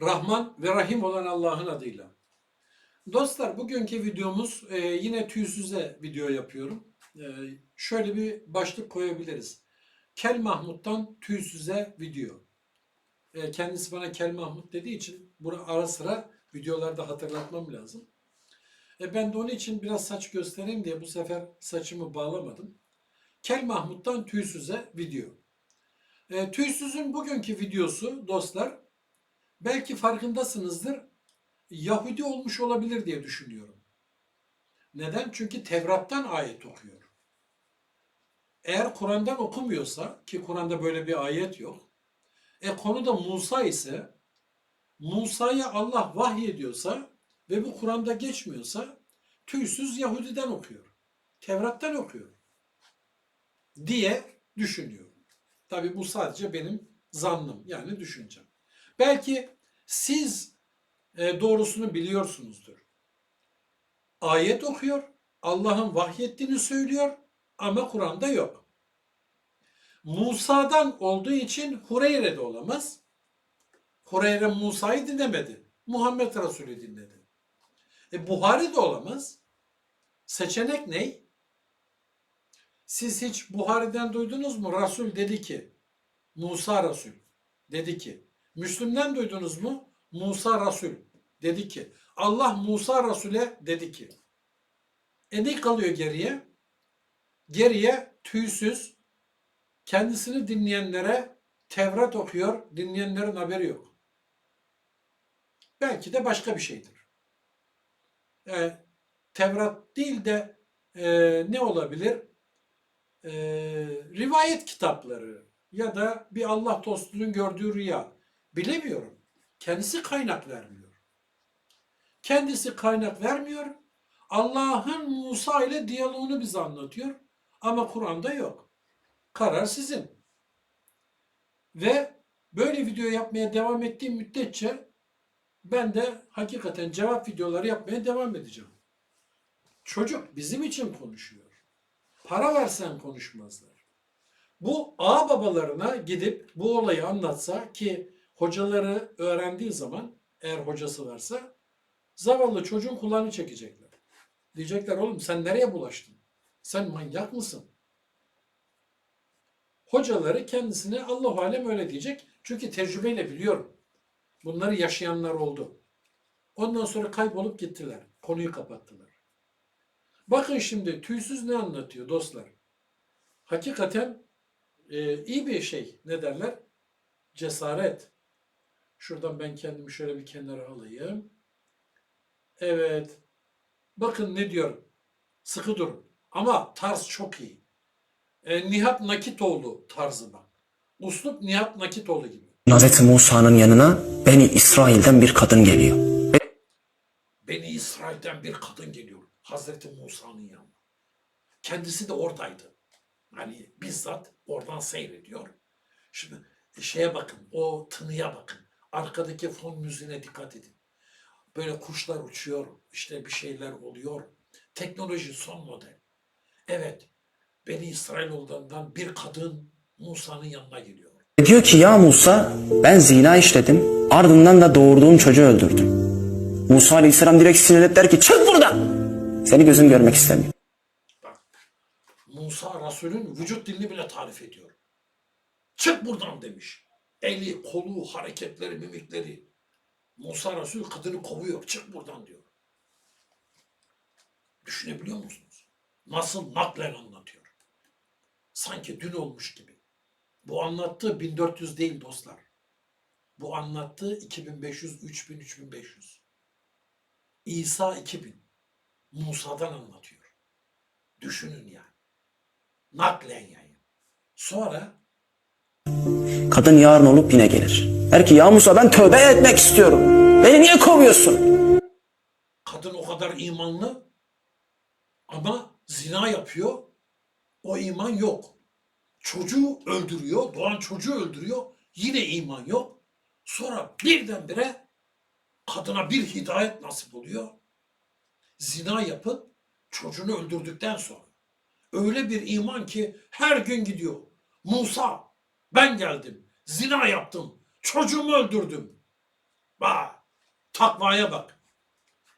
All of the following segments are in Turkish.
Rahman ve Rahim olan Allah'ın adıyla. Dostlar bugünkü videomuz e, yine tüysüze video yapıyorum. E, şöyle bir başlık koyabiliriz. Kel Mahmut'tan tüysüze video. E, kendisi bana Kel Mahmut dediği için bunu ara sıra videolarda hatırlatmam lazım. E, ben de onun için biraz saç göstereyim diye bu sefer saçımı bağlamadım. Kel Mahmut'tan tüysüze video. E, tüysüzün bugünkü videosu dostlar belki farkındasınızdır Yahudi olmuş olabilir diye düşünüyorum. Neden? Çünkü Tevrat'tan ayet okuyor. Eğer Kur'an'dan okumuyorsa ki Kur'an'da böyle bir ayet yok. E konu da Musa ise Musa'ya Allah vahyediyorsa ve bu Kur'an'da geçmiyorsa tüysüz Yahudi'den okuyor. Tevrat'tan okuyor. Diye düşünüyorum. Tabi bu sadece benim zannım yani düşüncem. Belki siz e, doğrusunu biliyorsunuzdur. Ayet okuyor, Allah'ın vahyettiğini söylüyor ama Kur'an'da yok. Musa'dan olduğu için Hureyre de olamaz. Hureyre Musa'yı dinlemedi. Muhammed Resulü dinledi. E Buhari de olamaz. Seçenek ne? Siz hiç Buhari'den duydunuz mu? Resul dedi ki, Musa Resul dedi ki. Müslüm'den duydunuz mu? Musa Resul dedi ki. Allah Musa Resul'e dedi ki. E ne kalıyor geriye? Geriye tüysüz, kendisini dinleyenlere Tevrat okuyor, dinleyenlerin haberi yok. Belki de başka bir şeydir. E, Tevrat değil de e, ne olabilir? E, rivayet kitapları ya da bir Allah dostunun gördüğü rüya. Bilemiyorum. Kendisi kaynak vermiyor. Kendisi kaynak vermiyor. Allah'ın Musa ile diyaloğunu bize anlatıyor. Ama Kur'an'da yok. Karar sizin. Ve böyle video yapmaya devam ettiğim müddetçe ben de hakikaten cevap videoları yapmaya devam edeceğim. Çocuk bizim için konuşuyor. Para versen konuşmazlar. Bu ağ babalarına gidip bu olayı anlatsa ki hocaları öğrendiği zaman eğer hocası varsa zavallı çocuğun kulağını çekecekler. Diyecekler oğlum sen nereye bulaştın? Sen manyak mısın? Hocaları kendisine Allah alem öyle diyecek. Çünkü tecrübeyle biliyorum. Bunları yaşayanlar oldu. Ondan sonra kaybolup gittiler. Konuyu kapattılar. Bakın şimdi tüysüz ne anlatıyor dostlar? Hakikaten e, iyi bir şey. Ne derler? Cesaret. Şuradan ben kendimi şöyle bir kenara alayım. Evet. Bakın ne diyor. Sıkı durun. Ama tarz çok iyi. E, Nihat Nakitoğlu tarzı bak. Uslup Nihat Nakitoğlu gibi. Hz. Musa'nın yanına Beni İsrail'den bir kadın geliyor. Beni İsrail'den bir kadın geliyor. Hazreti Musa'nın yanına. Kendisi de oradaydı. Hani bizzat oradan seyrediyor. Şimdi şeye bakın, o tınıya bakın. Arkadaki fon müziğine dikkat edin. Böyle kuşlar uçuyor, işte bir şeyler oluyor. Teknoloji son model. Evet, Beni İsrailoğullarından bir kadın Musa'nın yanına geliyor. Diyor ki ya Musa ben zina işledim ardından da doğurduğum çocuğu öldürdüm. Musa Aleyhisselam direkt sinirlenip der ki çık buradan. Seni gözüm görmek istemiyor. Bak, Musa Resul'ün vücut dilini bile tarif ediyor. Çık buradan demiş. Eli, kolu, hareketleri, mimikleri. Musa Resul kadını kovuyor. Çık buradan diyor. Düşünebiliyor musunuz? Nasıl naklen anlatıyor. Sanki dün olmuş gibi. Bu anlattığı 1400 değil dostlar. Bu anlattığı 2500, 3000, 3500. İsa 2000. Musa'dan anlatıyor. Düşünün yani. Naklen yayın. Sonra Kadın yarın olup yine gelir. Der ki ya Musa ben tövbe etmek istiyorum. Beni niye kovuyorsun? kadın o kadar imanlı ama zina yapıyor. O iman yok. Çocuğu öldürüyor, doğan çocuğu öldürüyor. Yine iman yok. Sonra birdenbire kadına bir hidayet nasip oluyor. Zina yapıp çocuğunu öldürdükten sonra. Öyle bir iman ki her gün gidiyor. Musa ben geldim. Zina yaptım. Çocuğumu öldürdüm. Bak Takvaya bak.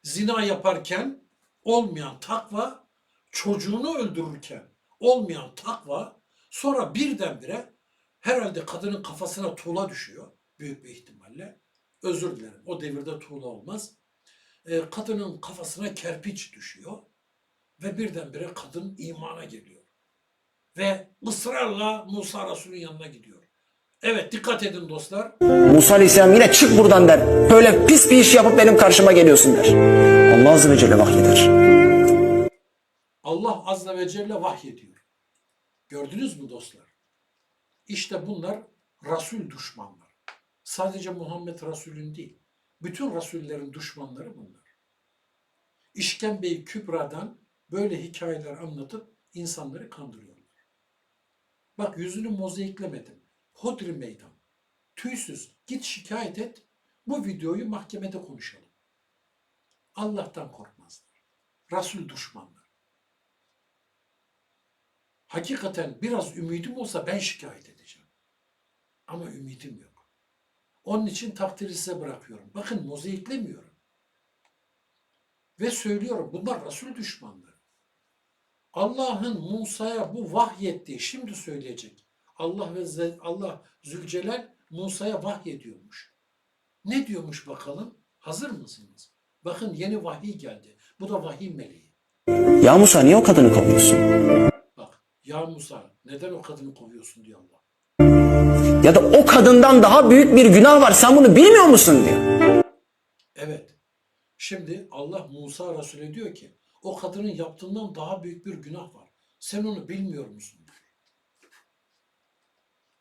Zina yaparken olmayan takva, çocuğunu öldürürken olmayan takva, sonra birdenbire herhalde kadının kafasına tuğla düşüyor büyük bir ihtimalle. Özür dilerim o devirde tuğla olmaz. Ee, kadının kafasına kerpiç düşüyor ve birdenbire kadın imana geliyor. Ve ısrarla Musa Resul'ün yanına gidiyor. Evet dikkat edin dostlar. Musa Aleyhisselam yine çık buradan der. Böyle pis bir iş yapıp benim karşıma geliyorsun der. Allah Azze ve Celle vahyeder. Allah Azze ve Celle vahyediyor. Gördünüz mü dostlar? İşte bunlar Resul düşmanlar. Sadece Muhammed Resul'ün değil. Bütün Resullerin düşmanları bunlar. İşkembeyi Kübra'dan böyle hikayeler anlatıp insanları kandırıyorlar. Bak yüzünü mozaiklemedim. Hodri meydan. Tüysüz. Git şikayet et. Bu videoyu mahkemede konuşalım. Allah'tan korkmazlar. Resul düşmanlar. Hakikaten biraz ümidim olsa ben şikayet edeceğim. Ama ümidim yok. Onun için takdiri size bırakıyorum. Bakın mozaiklemiyorum. Ve söylüyorum bunlar Resul düşmanları. Allah'ın Musa'ya bu vahyettiği şimdi söyleyecek. Allah ve Allah Zülcelal Musa'ya vahyediyormuş. Ne diyormuş bakalım? Hazır mısınız? Bakın yeni vahiy geldi. Bu da vahiy meleği. Ya Musa niye o kadını kovuyorsun? Bak ya Musa neden o kadını kovuyorsun diyor Allah. Ya da o kadından daha büyük bir günah var sen bunu bilmiyor musun diyor. Evet. Şimdi Allah Musa Resul'e diyor ki o kadının yaptığından daha büyük bir günah var. Sen onu bilmiyor musun?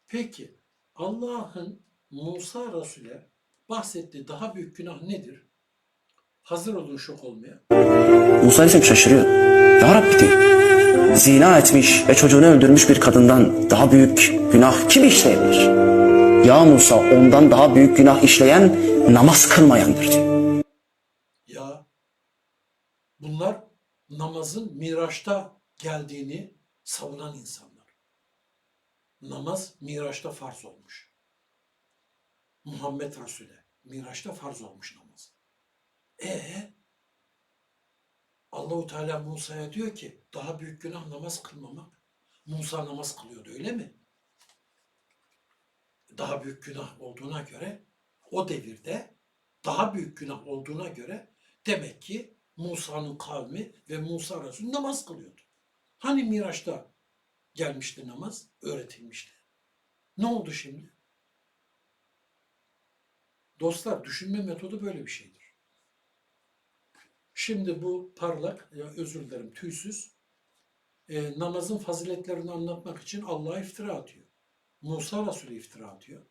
Peki Allah'ın Musa Resul'e bahsettiği daha büyük günah nedir? Hazır olun şok olmaya. Musa Aleyhisselam şaşırıyor. Ya Rabbi diyor. Zina etmiş ve çocuğunu öldürmüş bir kadından daha büyük günah kim işleyebilir? Ya Musa ondan daha büyük günah işleyen namaz kılmayandır diyor. Ya bunlar namazın Miraç'ta geldiğini savunan insanlar. Namaz Miraç'ta farz olmuş. Muhammed Resul'e Miraç'ta farz olmuş namaz. E Allahu Teala Musa'ya diyor ki daha büyük günah namaz kılmamak. Musa namaz kılıyordu öyle mi? Daha büyük günah olduğuna göre o devirde daha büyük günah olduğuna göre demek ki Musa'nın kavmi ve Musa Resul namaz kılıyordu. Hani Miraç'ta gelmişti namaz, öğretilmişti. Ne oldu şimdi? Dostlar düşünme metodu böyle bir şeydir. Şimdi bu parlak, ya özür dilerim tüysüz, e, namazın faziletlerini anlatmak için Allah'a iftira atıyor. Musa Resulü iftira atıyor.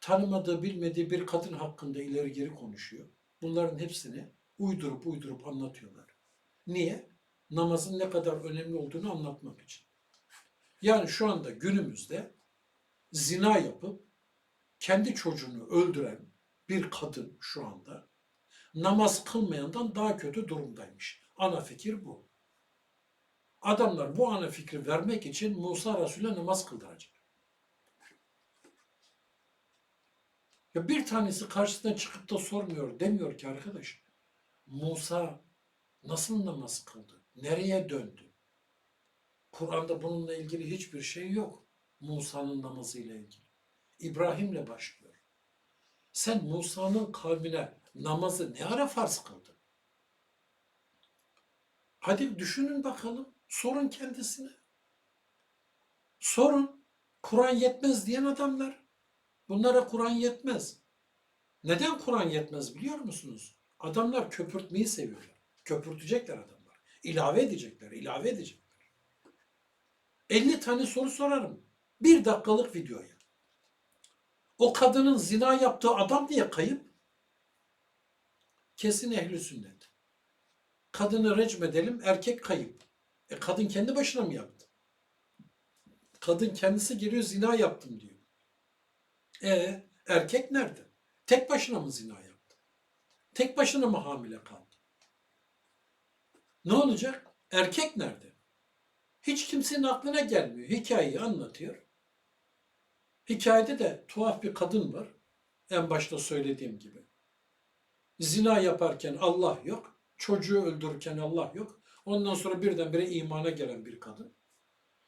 Tanımadığı, bilmediği bir kadın hakkında ileri geri konuşuyor. Bunların hepsini uydurup uydurup anlatıyorlar. Niye? Namazın ne kadar önemli olduğunu anlatmak için. Yani şu anda günümüzde zina yapıp kendi çocuğunu öldüren bir kadın şu anda namaz kılmayandan daha kötü durumdaymış. Ana fikir bu. Adamlar bu ana fikri vermek için Musa Resul'e namaz kıldıracak. Ya bir tanesi karşısına çıkıp da sormuyor. Demiyor ki arkadaş Musa nasıl namaz kıldı? Nereye döndü? Kur'an'da bununla ilgili hiçbir şey yok. Musa'nın namazıyla ilgili. İbrahim'le başlıyor. Sen Musa'nın kavmine namazı ne ara farz kıldın? Hadi düşünün bakalım. Sorun kendisine. Sorun. Kur'an yetmez diyen adamlar. Bunlara Kur'an yetmez. Neden Kur'an yetmez biliyor musunuz? Adamlar köpürtmeyi seviyorlar. Köpürtecekler adamlar. İlave edecekler, ilave edecekler. 50 tane soru sorarım. Bir dakikalık videoya. O kadının zina yaptığı adam diye kayıp. Kesin ehli sünnet. Kadını recmedelim, erkek kayıp. E kadın kendi başına mı yaptı? Kadın kendisi geliyor zina yaptım diyor. E erkek nerede? Tek başına mı zina yaptı? Tek başına mı hamile kaldı? Ne olacak? Erkek nerede? Hiç kimsenin aklına gelmiyor. Hikayeyi anlatıyor. Hikayede de tuhaf bir kadın var. En başta söylediğim gibi. Zina yaparken Allah yok. Çocuğu öldürürken Allah yok. Ondan sonra birdenbire imana gelen bir kadın.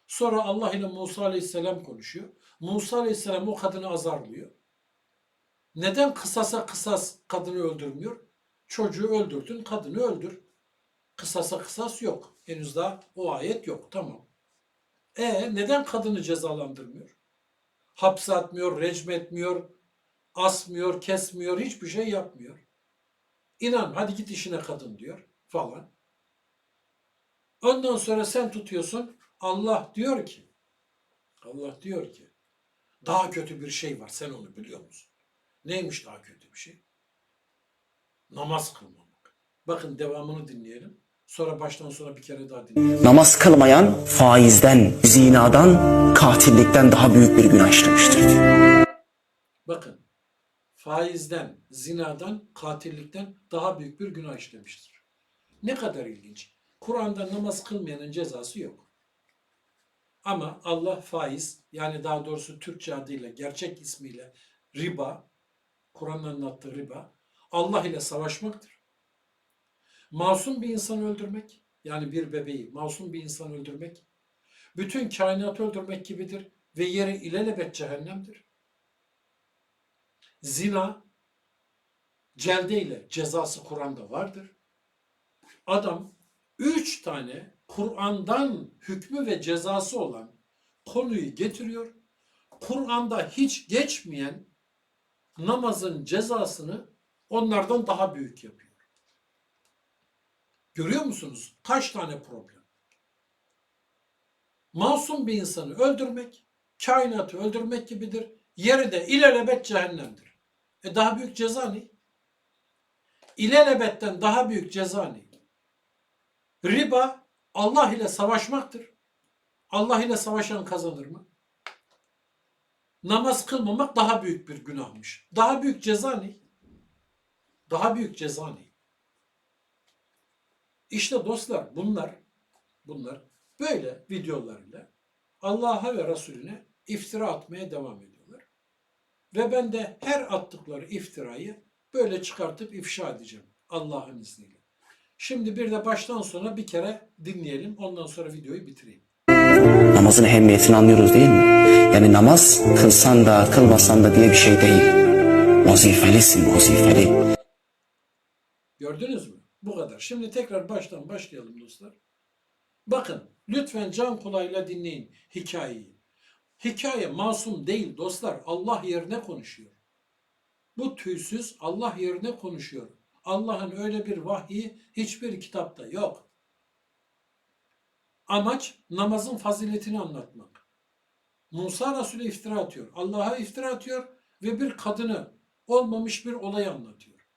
Sonra Allah ile Musa Aleyhisselam konuşuyor. Musa Aleyhisselam o kadını azarlıyor. Neden kısasa kısas kadını öldürmüyor? Çocuğu öldürdün, kadını öldür. Kısasa kısas yok. Henüz daha o ayet yok. Tamam. E neden kadını cezalandırmıyor? Hapse atmıyor, recm etmiyor, asmıyor, kesmiyor, hiçbir şey yapmıyor. İnan hadi git işine kadın diyor falan. Ondan sonra sen tutuyorsun Allah diyor ki Allah diyor ki daha kötü bir şey var sen onu biliyor musun? Neymiş daha kötü bir şey? Namaz kılmamak. Bakın devamını dinleyelim. Sonra baştan sona bir kere daha dinleyelim. Namaz kılmayan faizden, zinadan, katillikten daha büyük bir günah işlemiştir. Bakın faizden, zinadan, katillikten daha büyük bir günah işlemiştir. Ne kadar ilginç. Kur'an'da namaz kılmayanın cezası yok. Ama Allah faiz yani daha doğrusu Türkçe adıyla gerçek ismiyle riba, Kur'an'ın anlattığı riba Allah ile savaşmaktır. Masum bir insanı öldürmek yani bir bebeği masum bir insan öldürmek bütün kainatı öldürmek gibidir ve yeri ilelebet cehennemdir. Zina celde ile cezası Kur'an'da vardır. Adam üç tane Kur'an'dan hükmü ve cezası olan konuyu getiriyor. Kur'an'da hiç geçmeyen namazın cezasını onlardan daha büyük yapıyor. Görüyor musunuz? Kaç tane problem? Masum bir insanı öldürmek, kainatı öldürmek gibidir. Yeri de ilelebet cehennemdir. E daha büyük ceza ne? İlelebetten daha büyük ceza ne? Riba Allah ile savaşmaktır. Allah ile savaşan kazanır mı? Namaz kılmamak daha büyük bir günahmış. Daha büyük ceza ne? Daha büyük ceza ne? İşte dostlar bunlar bunlar böyle videolarıyla Allah'a ve Resulüne iftira atmaya devam ediyorlar. Ve ben de her attıkları iftirayı böyle çıkartıp ifşa edeceğim Allah'ın izniyle. Şimdi bir de baştan sona bir kere dinleyelim. Ondan sonra videoyu bitireyim. Namazın ehemmiyetini anlıyoruz değil mi? Yani namaz kılsan da kılmasan da diye bir şey değil. Vazifelisin, vazifeli. Gördünüz mü? Bu kadar. Şimdi tekrar baştan başlayalım dostlar. Bakın lütfen can kulağıyla dinleyin hikayeyi. Hikaye masum değil dostlar. Allah yerine konuşuyor. Bu tüysüz Allah yerine konuşuyor. Allah'ın öyle bir vahyi hiçbir kitapta yok. Amaç namazın faziletini anlatmak. Musa Resulü iftira atıyor. Allah'a iftira atıyor ve bir kadını olmamış bir olay anlatıyor.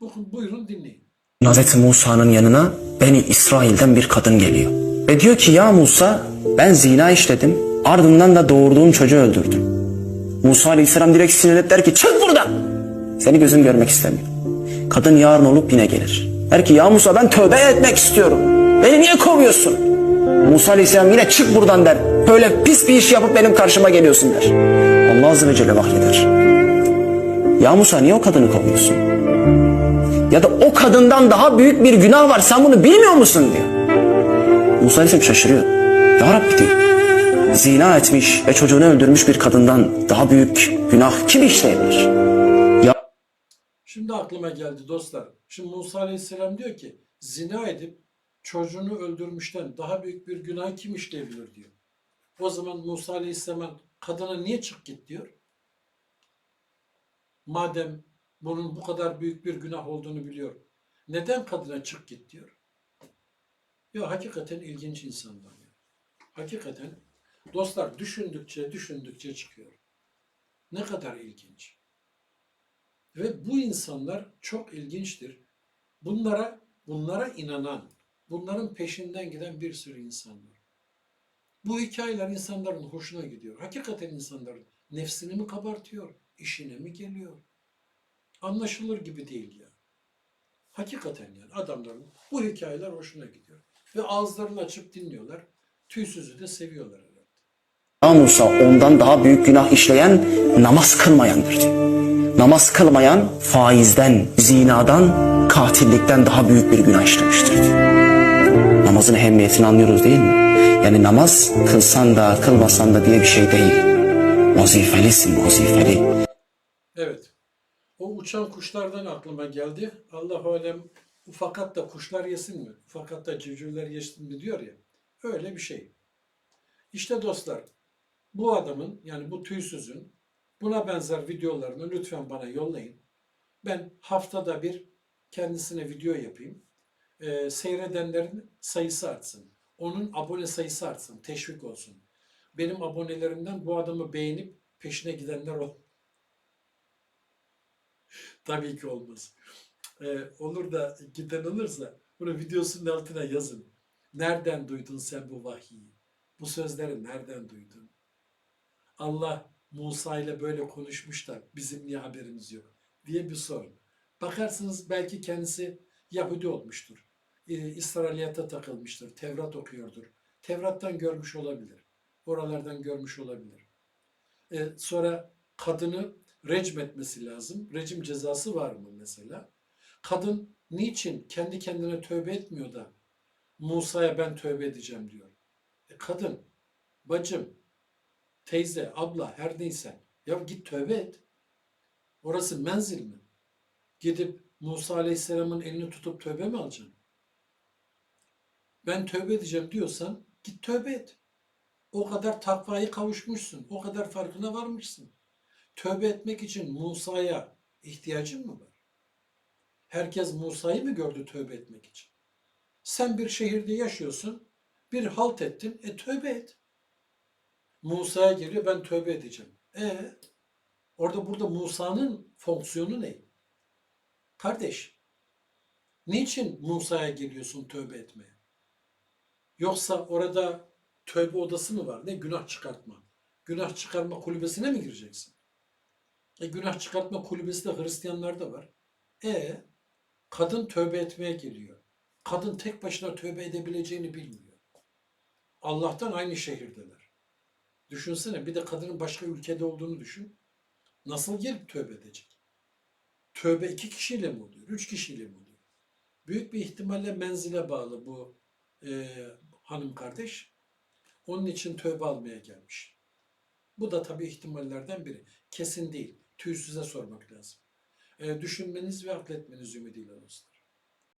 Bakın buyurun dinleyin. Hazreti Musa'nın yanına Beni İsrail'den bir kadın geliyor. Ve diyor ki ya Musa ben zina işledim ardından da doğurduğum çocuğu öldürdüm. Musa Aleyhisselam direkt sinirlenip der ki çık buradan. Seni gözüm görmek istemiyor. Kadın yarın olup yine gelir. Der ki ya Musa ben tövbe etmek istiyorum. Beni niye kovuyorsun? Musa Aleyhisselam yine çık buradan der. Böyle pis bir iş yapıp benim karşıma geliyorsun der. Allah Azze ve Celle vahyeder. Ya Musa niye o kadını kovuyorsun? Ya da o kadından daha büyük bir günah var sen bunu bilmiyor musun diyor. Musa Aleyhisselam şaşırıyor. Ya Rabbi diyor. Zina etmiş ve çocuğunu öldürmüş bir kadından daha büyük günah kim işleyebilir? Şimdi aklıma geldi dostlar. Şimdi Musa Aleyhisselam diyor ki zina edip çocuğunu öldürmüşten daha büyük bir günah kim işleyebilir diyor. O zaman Musa Aleyhisselam kadına niye çık git diyor? Madem bunun bu kadar büyük bir günah olduğunu biliyor. Neden kadına çık git diyor? Ya hakikaten ilginç insanlar. Ya. Hakikaten dostlar düşündükçe düşündükçe çıkıyor. Ne kadar ilginç. Ve bu insanlar çok ilginçtir. Bunlara bunlara inanan, bunların peşinden giden bir sürü insan var. Bu hikayeler insanların hoşuna gidiyor. Hakikaten insanların nefsini mi kabartıyor, işine mi geliyor? Anlaşılır gibi değil ya. Hakikaten yani adamların bu hikayeler hoşuna gidiyor. Ve ağızlarını açıp dinliyorlar. Tüysüzü de seviyorlar herhalde. Ya Musa ondan daha büyük günah işleyen namaz kılmayandır diyor. namaz kılmayan faizden, zinadan, katillikten daha büyük bir günah işlemiştir. Namazın ehemmiyetini anlıyoruz değil mi? Yani namaz kılsan da kılmasan da diye bir şey değil. Vazifelisin, vazifeli. Evet. Uçan kuşlardan aklıma geldi. Allah alem ufakat da kuşlar yesin mi? Ufakat da civcivler yesin mi diyor ya. Öyle bir şey. İşte dostlar bu adamın yani bu tüysüzün buna benzer videolarını lütfen bana yollayın. Ben haftada bir kendisine video yapayım. Ee, seyredenlerin sayısı artsın. Onun abone sayısı artsın. Teşvik olsun. Benim abonelerimden bu adamı beğenip peşine gidenler ol. Tabii ki olmaz. Ee, olur da giden olursa bunu videosunun altına yazın. Nereden duydun sen bu vahiyi? Bu sözleri nereden duydun? Allah Musa ile böyle konuşmuş da bizim niye haberimiz yok diye bir sorun. Bakarsınız belki kendisi Yahudi olmuştur. Ee, İsrailiyata takılmıştır. Tevrat okuyordur. Tevrat'tan görmüş olabilir. Oralardan görmüş olabilir. Ee, sonra kadını recm etmesi lazım. Recim cezası var mı mesela? Kadın niçin kendi kendine tövbe etmiyor da Musa'ya ben tövbe edeceğim diyor. E kadın, bacım, teyze, abla her neyse ya git tövbe et. Orası menzil mi? Gidip Musa Aleyhisselam'ın elini tutup tövbe mi alacaksın? Ben tövbe edeceğim diyorsan git tövbe et. O kadar takvayı kavuşmuşsun. O kadar farkına varmışsın. Tövbe etmek için Musa'ya ihtiyacın mı var? Herkes Musa'yı mı gördü tövbe etmek için? Sen bir şehirde yaşıyorsun, bir halt ettin, e tövbe et. Musa'ya geliyor, ben tövbe edeceğim. E orada burada Musa'nın fonksiyonu ne? Kardeş, niçin Musa'ya geliyorsun tövbe etmeye? Yoksa orada tövbe odası mı var? Ne günah çıkartma? Günah çıkarma kulübesine mi gireceksin? E, günah çıkartma kulübesi de Hristiyanlarda var. E kadın tövbe etmeye geliyor. Kadın tek başına tövbe edebileceğini bilmiyor. Allah'tan aynı şehirdeler. Düşünsene bir de kadının başka ülkede olduğunu düşün. Nasıl gelip tövbe edecek? Tövbe iki kişiyle mi oluyor? Üç kişiyle mi oluyor? Büyük bir ihtimalle menzile bağlı bu e, hanım kardeş. Onun için tövbe almaya gelmiş. Bu da tabii ihtimallerden biri. Kesin değil. Tüysüze sormak lazım. E, düşünmeniz ve akletmeniz ümidiyle dostlar.